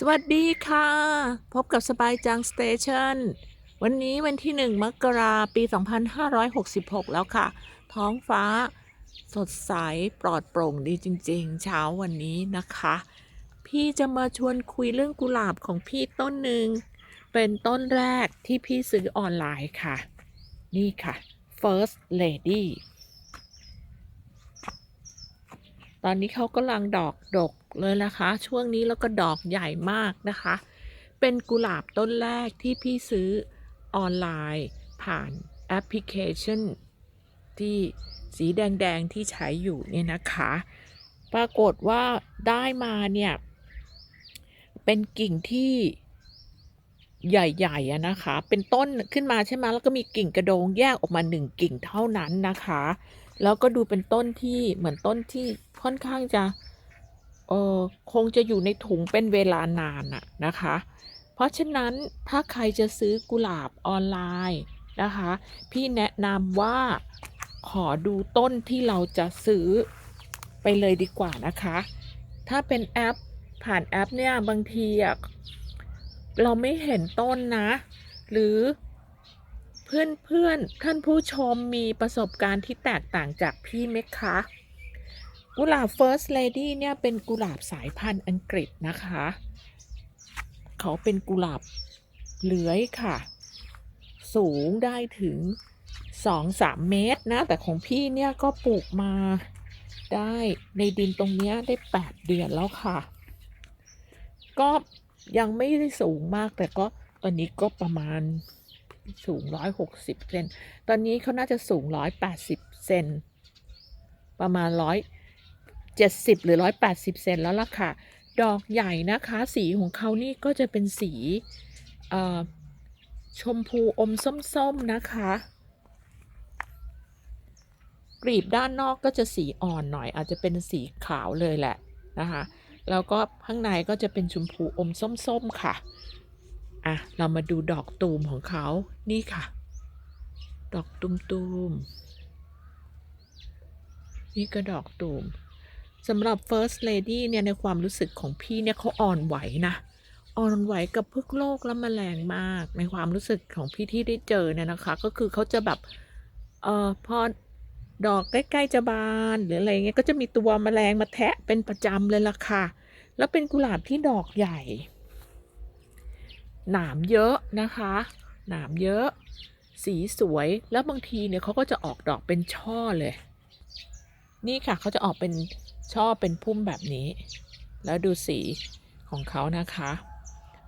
สวัสดีค่ะ พบกับสบายจังสเตชันวันนี้วันที่ 1 มกราปี 2566 แล้วค่ะ ท้องฟ้าสดใสปลอดโปร่งดีจริง ๆ เช้าวันนี้นะคะ พี่จะมาชวนคุยเรื่องกุหลาบของพี่ต้นหนึ่ง เป็นต้นแรกที่พี่ซื้อออนไลน์ค่ะ นี่ค่ะ First Lady ตอนนี้เขากำลังดอกดก เลยนะคะ ช่วงนี้แล้วก็ดอกใหญ่มากนะคะ เป็นกุหลาบต้นแรกที่พี่ซื้อออนไลน์ผ่านแอปพลิเคชัน ที่สีแดง ๆ ที่ใช้อยู่เนี่ยนะคะ ปรากฏว่าได้มาเนี่ย เป็นกิ่งที่ใหญ่ๆอะนะคะ เป็นต้นขึ้นมาใช่ไหมแล้วก็มีกิ่งกระโดงแยกออกมาหนึ่งกิ่งเท่านั้นนะคะ แล้วก็ดูเป็นต้นที่เหมือนต้นที่ค่อนข้างจะ เออคงจะอยู่ในถุงเป็นเวลานานอะนะคะ เพราะฉะนั้นถ้าใครจะซื้อกุหลาบออนไลน์นะคะ พี่แนะนำว่าขอดูต้นที่เราจะซื้อไปเลยดีกว่านะคะ ถ้าเป็นแอปผ่านแอปเนี่ยบางทีอะเราไม่เห็นต้นนะ หรือเพื่อนเพื่อนๆท่านผู้ชมมีประสบการณ์ที่แตกต่างจากพี่ไหมคะ กุหลาบ First Lady เนี่ยเป็นกุหลาบสายพันธุ์อังกฤษนะคะ เขาเป็นกุหลาบเลื้อยค่ะ สูงได้ถึง 2-3 เมตรนะ แต่ของพี่เนี่ยก็ปลูกมาได้ในดินตรงเนี้ยได้ 8 เดือนแล้วค่ะ ก็ยังไม่ได้สูงมากแต่ก็ตอนนี้ก็ประมาณสูง 160 เซน ตอนนี้เขาน่าจะสูง 180 เซน ประมาณ 70 หรือ 180 เซนแล้วล่ะค่ะ ดอกใหญ่นะคะ สีของเขานี่ก็จะเป็นสีชมพูอมส้ม ๆ นะคะกลีบด้านนอกก็จะสีอ่อนหน่อย อาจจะเป็นสีขาวเลยแหละนะคะ แล้วก็ข้างในก็จะเป็นชมพูอมส้ม ๆ ค่ะ อะ เรามาดูดอกตูมของเขา นี่ค่ะ ดอกตูมๆนี่ก็ดอกตูม สำหรับ First Lady เนี่ยในความรู้สึกของพี่เนี่ยเขาอ่อนไหวนะอ่อนไหวกับพวกโรคและแมลงมาก ในความรู้สึกของพี่ที่ได้เจอเนี่ยนะคะ ก็คือเขาจะแบบเอ่อพอดอกใกล้ๆจะบานหรืออะไรเงี้ยก็จะมีตัวแมลงมาแทะเป็นประจำเลยล่ะค่ะ แล้วเป็นกุหลาบที่ดอกใหญ่ หนามเยอะนะคะ หนามเยอะ สีสวยแล้วบางทีเนี่ยเขาก็จะออกดอกเป็นช่อเลย นี่ค่ะเขาจะออกเป็นช่อเป็นพุ่มแบบนี้ แล้วดูสีของเขานะคะ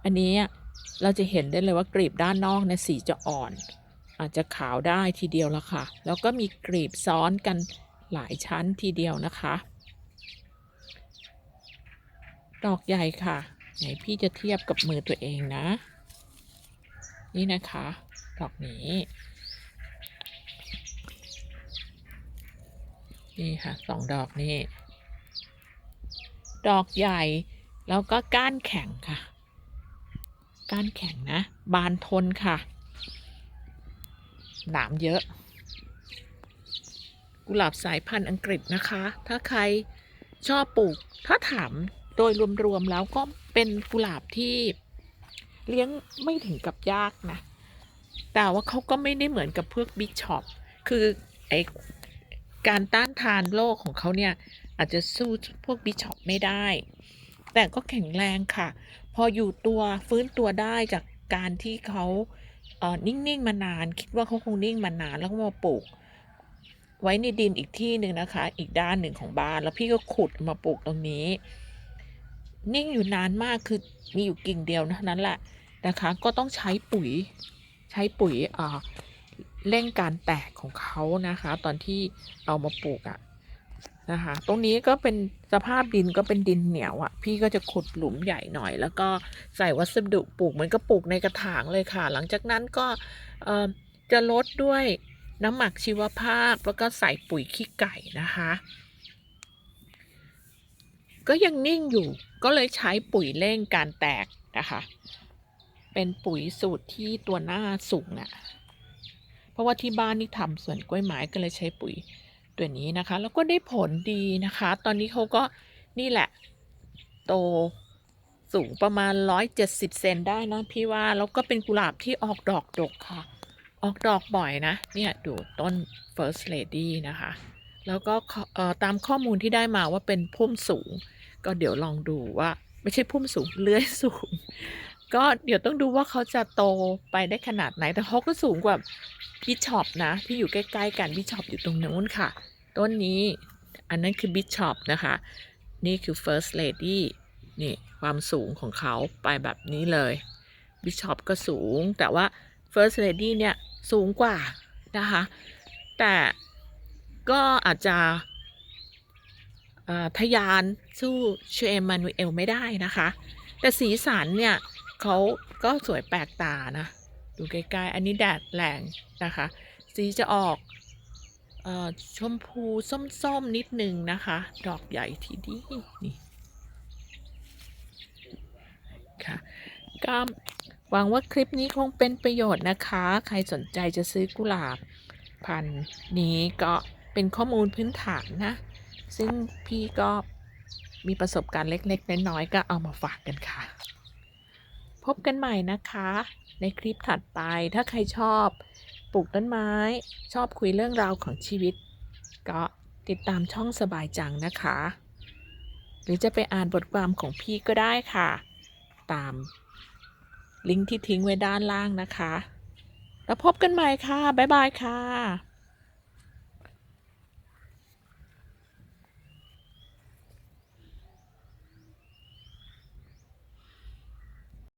อันนี้เราจะเห็นได้เลยว่ากลีบด้านนอกเนี่ยสีจะอ่อน อาจจะขาวได้ทีเดียวละค่ะ แล้วก็มีกลีบซ้อนกันหลายชั้นทีเดียวนะคะ ดอกใหญ่ค่ะไหนพี่จะเทียบกับมือตัวเองนะ นี่นะคะ ดอกนี้ นี่ค่ะสองดอกนี่ ดอกใหญ่แล้วก็ก้านแข็งค่ะ ก้านแข็งนะ บานทนค่ะ หนามเยอะ กุหลาบสายพันธุ์อังกฤษนะคะ ถ้าใครชอบปลูก ถ้าถามโดยรวมๆแล้วก็เป็นกุหลาบที่เลี้ยงไม่ถึงกับยากนะ แต่ว่าเขาก็ไม่ได้เหมือนกับพวกบิ๊กช็อป คือไอ การต้านทานโรคของเขาเนี่ย อาจจะสู้พวกบิช็อปไม่ได้ แต่ก็แข็งแรงค่ะ พออยู่ตัวฟื้นตัวได้จากการที่เขาเออนิ่ง ๆ มานาน คิดว่าเขาคงนิ่งมานานแล้วก็มาปลูก ไว้ในดินอีกที่หนึ่งนะคะ อีกด้านหนึ่งของบ้าน แล้วพี่ก็ขุดมาปลูกตรงนี้ นิ่งอยู่นานมากคือมีอยู่กิ่งเดียวเท่านั้นแหละนะคะ ก็ต้องใช้ปุ๋ย ใช้ปุ๋ยอ่า เร่งการแตกของเขานะคะ ตอนที่เอามาปลูกอะนะคะ ตรงนี้ก็เป็นสภาพดินก็เป็นดินเหนียวอะพี่ก็จะขุดหลุมใหญ่หน่อย แล้วก็ใส่วัสดุปลูกเหมือนก็ปลูกในกระถางเลยค่ะ หลังจากนั้นก็เออจะลดด้วยน้ำหมักชีวภาพแล้วก็ใส่ปุ๋ยขี้ไก่นะคะ ก็ยังนิ่งอยู่ก็เลยใช้ปุ๋ยเร่งการแตกนะคะ เป็นปุ๋ยสูตรที่ตัวหน้าสูงน่ะ เพราะว่าที่บ้านนี่ทำสวนกล้วยไม้ก็เลยใช้ปุ๋ยตัวนี้นะคะ แล้วก็ได้ผลดีนะคะ ตอนนี้เขาก็นี่แหละ โตสูงประมาณ 170 เซนได้นะพี่ว่า แล้วก็เป็นกุหลาบที่ออกดอกดกค่ะ ออกดอกบ่อยนะ เนี่ยดูต้น first lady นะคะ แล้วก็ตามข้อมูลที่ได้มาว่าเป็นพุ่มสูง ก็เดี๋ยวลองดูว่า ไม่ใช่พุ่มสูง เลื้อยสูง ก็เดี๋ยวต้องดูว่าเขาจะโตไปได้ขนาดไหน แต่เขาก็สูงกว่าบิชอปนะ ที่อยู่ใกล้ๆกันบิชอปอยู่ตรงนู้นค่ะ ต้นนี้อันนั้นคือบิชอปนะคะ นี่คือ first lady นี่ความสูงของเขาไปแบบนี้เลยบิชอปก็สูง แต่ว่า first lady เนี่ยสูงกว่านะคะ แต่ก็อาจจะทยานสู้เชอมานูเอลไม่ได้นะคะ แต่สีสันเนี่ย เขาก็สวยแปลกตานะ ดูใกล้ๆ อันนี้แดดแรงนะคะ สีจะออกออชมพูส้มๆนิดนึงนะคะ ดอกใหญ่ทีดีนี่ค่ะก็หวังว่าคลิปนี้คงเป็นประโยชน์นะคะ ใครสนใจจะซื้อกุหลาบพันนี้ก็เป็นข้อมูลพื้นฐานนะ ซึ่งพี่ก็มีประสบการณ์เล็ก ๆ น้อยๆก็เอามาฝากกันค่ะ พบกันใหม่นะคะ ในคลิปถัดไปถ้าใครชอบปลูกต้นไม้ ชอบคุยเรื่องราวของชีวิต ก็ติดตามช่องสบายจังนะคะ หรือจะไปอ่านบทความของพี่ก็ได้ค่ะ ตามลิงก์ที่ทิ้งไว้ด้านล่างนะคะ แล้วพบกันใหม่ค่ะ บ๊ายบายค่ะ